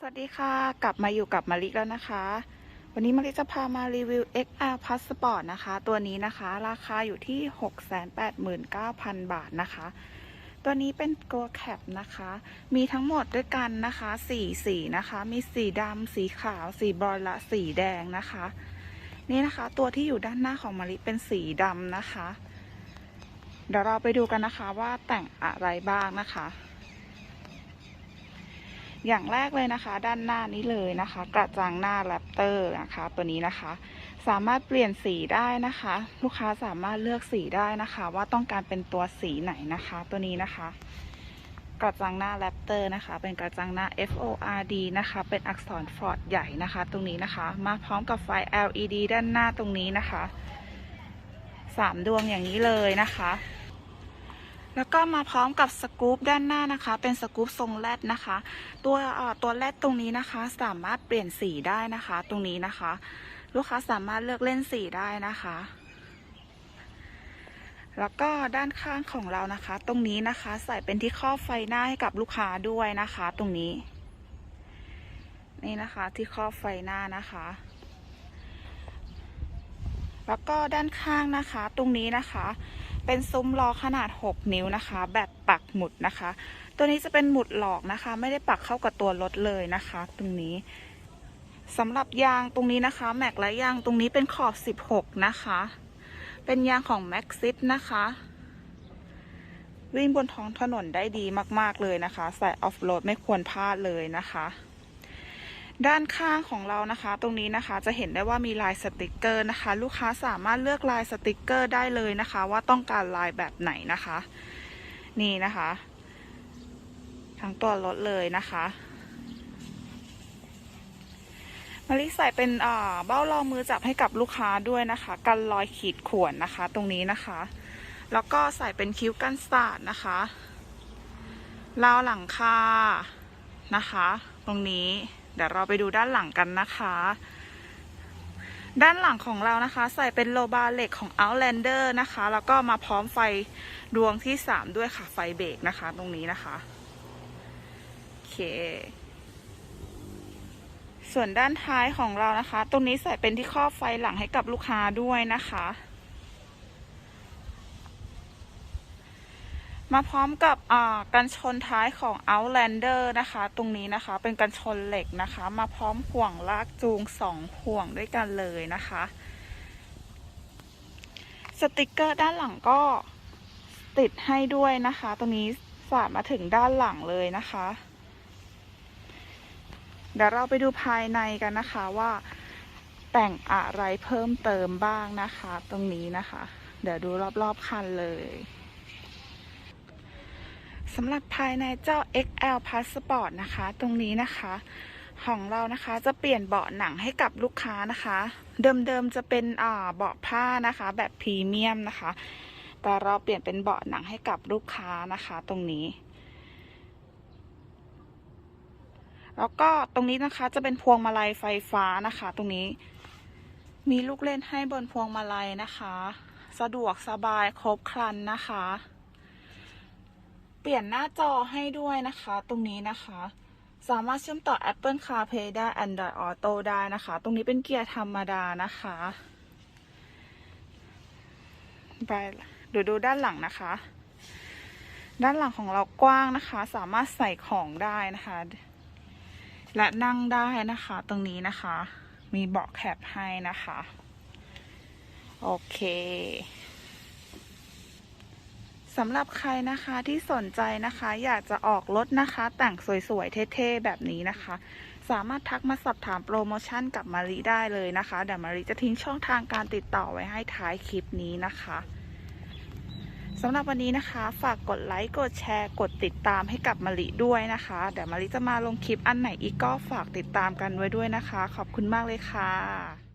สวัสดีค่ะ กลับมาอยู่กับมาริแล้วนะคะ วันนี้มาริจะพามารีวิว XR Passport นะคะ ตัวนี้นะคะราคาอยู่ที่ 689,000 บาทนะคะ ตัวนี้เป็นตัวแคปนะคะ มีทั้งหมดด้วยกันนะคะ4สีนะคะ มีสีดำสีขาว สีบรอนซ์และสีแดงนะคะ นี่นะคะ ตัวที่อยู่ด้านหน้าของมาริเป็นสีดำนะคะ เดี๋ยวเราไปดูกันนะคะว่าแต่งอะไรบ้างนะคะ อย่างแรกเลยนะคะ ด้านหน้านี้เลยนะคะ กระจังหน้าแรปเตอร์นะคะ ตัวนี้นะคะ สามารถเปลี่ยนสีได้นะคะ ลูกค้าสามารถเลือกสีได้นะคะ ว่าต้องการเป็นตัวสีไหนนะคะ ตัวนี้นะคะ กระจังหน้าแรปเตอร์นะคะ เป็นกระจังหน้า F O R D นะคะ เป็นอักษรฟอร์ดใหญ่นะคะ ตรงนี้นะคะ มาพร้อมกับไฟ LED ด้านหน้าตรงนี้นะคะสามดวงอย่างนี้เลยนะคะ แล้วก็มาพร้อมกับสกู๊ปด้านหน้านะคะ เป็นสกู๊ปทรงแรดนะคะ ตัวตัวแรดตรงนี้นะคะ สามารถเปลี่ยนสีได้นะคะ ตรงนี้นะคะ ลูกค้าสามารถเลือกเล่นสีได้นะคะ แล้วก็ด้านข้างของเรานะคะ ตรงนี้นะคะ ใส่เป็นที่ครอบไฟหน้าให้กับลูกค้าด้วยนะคะ ตรงนี้ นี่นะคะที่ครอบไฟหน้านะคะแล้วก็ด้านข้างนะคะ ตรงนี้นะคะ เป็นซุ้มล้อขนาด 6 นิ้วนะคะ แบบปักหมุดนะคะ ตัวนี้จะเป็นหมุดหลอกนะคะ ไม่ได้ปักเข้ากับตัวรถเลยนะคะ ตรงนี้สำหรับยางตรงนี้นะคะ แม็กและยางตรงนี้เป็นขอบ 16 นะคะ เป็นยางของแม็กซิสนะคะวิ่งบนท้องถนนได้ดีมาก ๆ เลยนะคะใส่ออฟโรดไม่ควรพลาดเลยนะคะ ด้านข้างของเรานะคะ ตรงนี้นะคะจะเห็นได้ว่ามีลายสติกเกอร์นะคะ ลูกค้าสามารถเลือกลายสติกเกอร์ได้เลยนะคะ ว่าต้องการลายแบบไหนนะคะ นี่นะคะ ทั้งตัวรถเลยนะคะมาริใส่เป็นเบ้ารองมือจับให้กับลูกค้าด้วยนะคะ กันรอยขีดข่วนนะคะ ตรงนี้นะคะ แล้วก็ใส่เป็นคิ้วกันสาดนะคะราวหลังคานะคะ ตรงนี้ เดี๋ยวเราไปดูด้านหลังกันนะคะ ด้านหลังของเรานะคะ ใส่เป็นโลบาเหล็กของ Outlander นะคะ แล้วก็มาพร้อมไฟดวงที่ 3 ด้วยค่ะไฟเบรกนะคะ ตรงนี้นะคะโอเค ส่วนด้านท้ายของเรานะคะ ตรงนี้ใส่เป็นที่ครอบไฟหลังให้กับลูกค้าด้วยนะคะ มาพร้อมกับอ่ากันชนท้ายของ Outlander นะคะ ตรงนี้นะคะเป็นกันชนเหล็กนะคะ มาพร้อมห่วงลากจูงสองห่วงด้วยกันเลยนะคะ สติกเกอร์ด้านหลังก็ติดให้ด้วยนะคะ ตรงนี้สาดมาถึงด้านหลังเลยนะคะ เดี๋ยวเราไปดูภายในกันนะคะว่าแต่งอะไรเพิ่มเติมบ้างนะคะ ตรงนี้นะคะ เดี๋ยวดูรอบๆคันเลย สำหรับภายในเจ้า XL Passport นะคะ ตรงนี้นะคะ ของเรานะคะจะเปลี่ยนเบาะหนังให้กับลูกค้านะคะ เดิมๆจะเป็นเบาะผ้านะคะ แบบพรีเมียมนะคะ แต่เราเปลี่ยนเป็นเบาะหนังให้กับลูกค้านะคะ ตรงนี้ แล้วก็ตรงนี้นะคะจะเป็นพวงมาลัยไฟฟ้านะคะ ตรงนี้ มีลูกเล่นให้บนพวงมาลัยนะคะ สะดวกสบายครบครันนะคะ ปลี่ยนหน้าจอให้ด้วยนะคะ ตรงนี้นะคะ สามารถเชื่อมต่อ Apple CarPlay ได้ Android Auto ได้นะคะ ตรงนี้เป็นเกียร์ธรรมดานะคะไปดูดูด้านหลังนะคะ ด้านหลังของเรากว้างนะคะ สามารถใส่ของได้นะคะ และนั่งได้นะคะ ตรงนี้นะคะ มีเบาะแคปให้นะคะ โอเค สำหรับใครนะคะที่สนใจนะคะ อยากจะออกรถนะคะ แต่งสวยๆ เท่ๆ แบบนี้นะคะ สามารถทักมาสอบถามโปรโมชั่นกับมารีได้เลยนะคะเดี๋ยวมารีจะทิ้งช่องทางการติดต่อไว้ให้ท้ายคลิปนี้นะคะสำหรับวันนี้นะคะ ฝากกดไลค์กดแชร์กดติดตามให้กับมารีด้วยนะคะ เดี๋ยวมารีจะมาลงคลิปอันไหนอีกก็ฝากติดตามกันไว้ด้วยนะคะ ขอบคุณมากเลยค่ะ